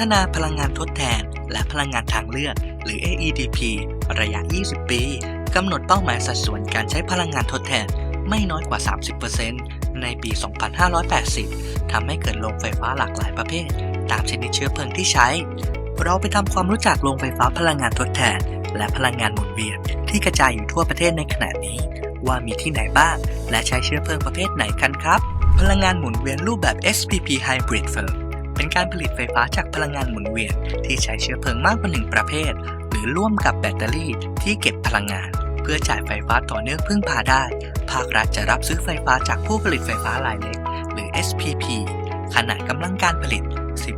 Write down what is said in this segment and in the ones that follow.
ฒนาพลังงานทดแทน และพลังงานทางเลือก หรือ AEDP ระยะ 20 ปีกำหนดเป้าหมายสัดส่วนการใช้พลังงานทดแทนไม่น้อยกว่า 30%ในปี 2580 ทำให้เกิดโรงไฟฟ้าหลากหลายประเภท ตามชนิดเชื้อเพลิงที่ใช้ เราไปทำความรู้จักโรงไฟฟ้าพลังงานทดแทน และพลังงานหมุนเวียนที่กระจายอยู่ทั่วประเทศในขณะนี้ ว่ามีที่ไหนบ้าง และใช้เชื้อเพลิงประเภทไหนกันครับ พลังงานหมุนเวียนรูปแบบ SPP Hybrid Firm เป็นการผลิตไฟฟ้าจากพลังงานหมุนเวียน ที่ใช้เชื้อเพลิงมากกว่าหนึ่งประเภท หรือร่วมกับแบตเตอรี่ที่เก็บพลังงาน เพื่อจ่ายไฟฟ้าต่อเนื่องพึ่งพาได้ ภาครัฐจะรับซื้อไฟฟ้าจากผู้ผลิตไฟฟ้ารายเล็ก หรือ SPP ขนาดกำลังการผลิต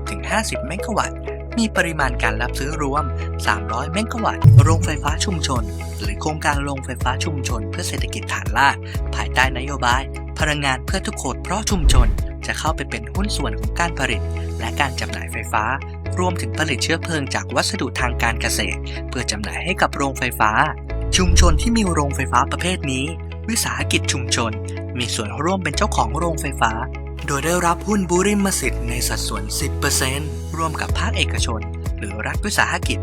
10-50 เมกะวัตต์มีปริมาณการรับซื้อรวม 300 เมกะวัตต์ โรงไฟฟ้าชุมชน หรือโครงการโรงไฟฟ้าชุมชนเพื่อเศรษฐกิจฐานราก ภายใต้นโยบาย พลังงานเพื่อทุกคนเพราะชุมชน จะเข้าไปเป็นหุ้นส่วนของการผลิต และการจำหน่ายไฟฟ้า รวมถึงผลิตเชื้อเพลิงจากวัสดุทางการเกษตร เพื่อจำหน่ายให้กับโรงไฟฟ้า ชุมชนที่มีโรงไฟฟ้าประเภทนี้ วิสาหกิจชุมชน มีส่วนร่วมเป็นเจ้าของโรงไฟฟ้า โดยได้รับหุ้นบุริมสิทธิ์ในสัดส่วน 10%ร่วมกับภาคเอกชน หรือรัฐวิสาหกิจ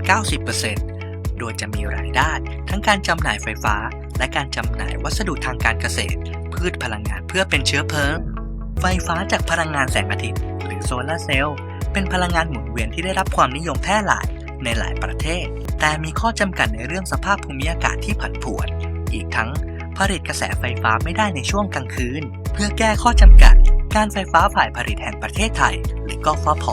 90%โดยจะมีรายได้ทั้งการจำหน่ายไฟฟ้า และการจำหน่ายวัสดุทางการเกษตร พืชพลังงานเพื่อเป็นเชื้อเพลิงไฟฟ้าจากพลังงานแสงอาทิตย์ หรือโซลาร์เซลล์เป็นพลังงานหมุนเวียนที่ได้รับความนิยมแพร่หลายในหลายประเทศ แต่มีข้อจำกัดในเรื่องสภาพภูมิอากาศที่ผันผวน อีกทั้งผลิตกระแสไฟฟ้าไม่ได้ในช่วงกลางคืน เพื่อแก้ข้อจำกัด การไฟฟ้าฝ่ายผลิตแห่งประเทศไทย หรือกฟผ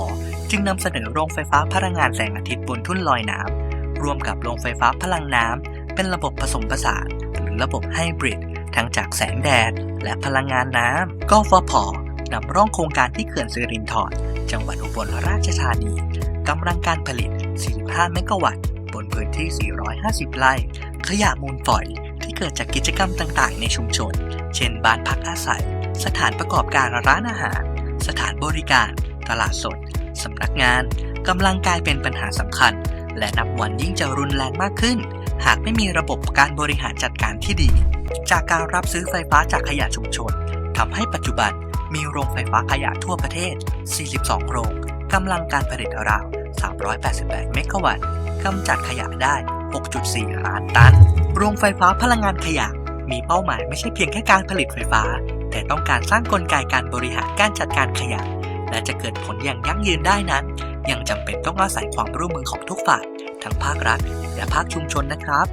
จึงนำเสนอโรงไฟฟ้าพลังงานแสงอาทิตย์บนทุ่นลอยน้ำรวมกับโรงไฟฟ้าพลังน้ำเป็นระบบผสมผสานหรือระบบไฮบริดทั้งจากแสงแดดและพลังงานน้ำกฟผ นำร่องโครงการที่เขื่อนสิรินธรจังหวัดอุบลราชธานีกำลังการผลิต 45 เมกะวัตต์ บนพื้นที่ 450 ไร่ ขยะมูลฝอยที่เกิดจากกิจกรรมต่างๆ ในชุมชน เช่นบ้านพักอาศัย สถานประกอบการร้านอาหาร สถานบริการ ตลาดสด สำนักงาน กำลังกลายเป็นปัญหาสำคัญ และนับวันยิ่งจะรุนแรงมากขึ้น หากไม่มีระบบการบริหารจัดการที่ดี จากการรับซื้อไฟฟ้าจากขยะชุมชนทำให้ปัจจุบัน มีโรงไฟฟ้าขยะทั่วประเทศ 42 โรง กำลังการผลิตราว 388 เมกะวัตต์กำจัดขยะได้ 6.4 ล้านตัน โรงไฟฟ้าพลังงานขยะ มีเป้าหมายไม่ใช่เพียงแค่การผลิตไฟฟ้า แต่ต้องการสร้างกลไกการบริหารการจัดการขยะ และจะเกิดผลอย่างยั่งยืนได้นั้น ยังจำเป็นต้องอาศัยความร่วมมือของทุกฝ่าย ทั้งภาครัฐ และภาคชุมชนนะครับ